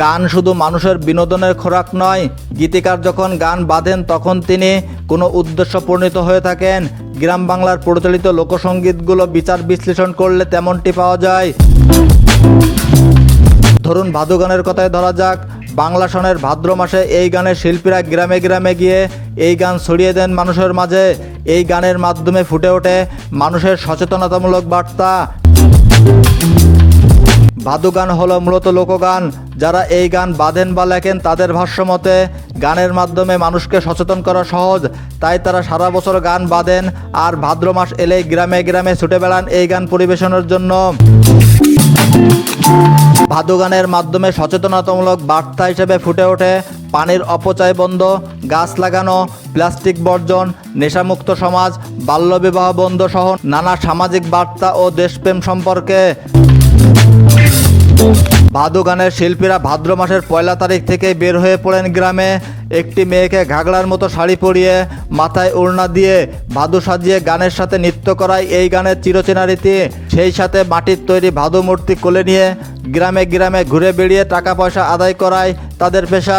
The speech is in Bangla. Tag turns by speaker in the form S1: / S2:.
S1: গান শুধু মানুষের বিনোদনের খোরাক নয়, গীতিকার যখন গান বাঁধেন তখন তিনি কোনো উদ্দেশ্য পরিণত হয়ে থাকেন। গ্রাম বাংলার প্রচলিত লোকসঙ্গীতগুলো বিচার বিশ্লেষণ করলে তেমনটি পাওয়া যায়। ধরুন ভাদু গানের কথায় ধরা যাক, বাংলা সনের ভাদ্র মাসে এই গানের শিল্পীরা গ্রামে গ্রামে গিয়ে এই গান ছড়িয়ে দেন মানুষের মাঝে। এই গানের মাধ্যমে ফুটে ওঠে মানুষের সচেতনতামূলক বার্তা। ভাদু গান হলো মূলত লোকগান। যারা এই গান বাঁধেন বা লেখেন তাদের ভাষ্য মতে গানের মাধ্যমে মানুষকে সচেতন করা সহজ। তাই তারা সারা বছর গান বাঁধেন আর ভাদ্র মাস এলেই গ্রামে গ্রামে ছুটে বেড়ান এই গান পরিবেশনের জন্য। ভাদু গানের মাধ্যমে সচেতনতামূলক বার্তা হিসেবে ফুটে ওঠে পানির অপচয় বন্ধ, গাছ লাগানো, প্লাস্টিক বর্জন, নেশামুক্ত সমাজ, বাল্যবিবাহ বন্ধ সহ নানা সামাজিক বার্তা ও দেশপ্রেম সম্পর্কে। ভাদু গানের শিল্পীরা ভাদ্র মাসের পয়লা তারিখ থেকে বের হয়ে পড়েন গ্রামে। একটি মেয়েকে ঘাগড়ার মতো শাড়ি পরিয়ে মাথায় ওড়না দিয়ে ভাদু সাজিয়ে গানের সাথে নৃত্য করায় এই গানের চিরচেনা রীতি সেই সাথে মাটির তৈরি ভাদু মূর্তি কোলে নিয়ে গ্রামে গ্রামে ঘুরে বেড়িয়ে টাকা পয়সা আদায় করায় তাদের পেশা।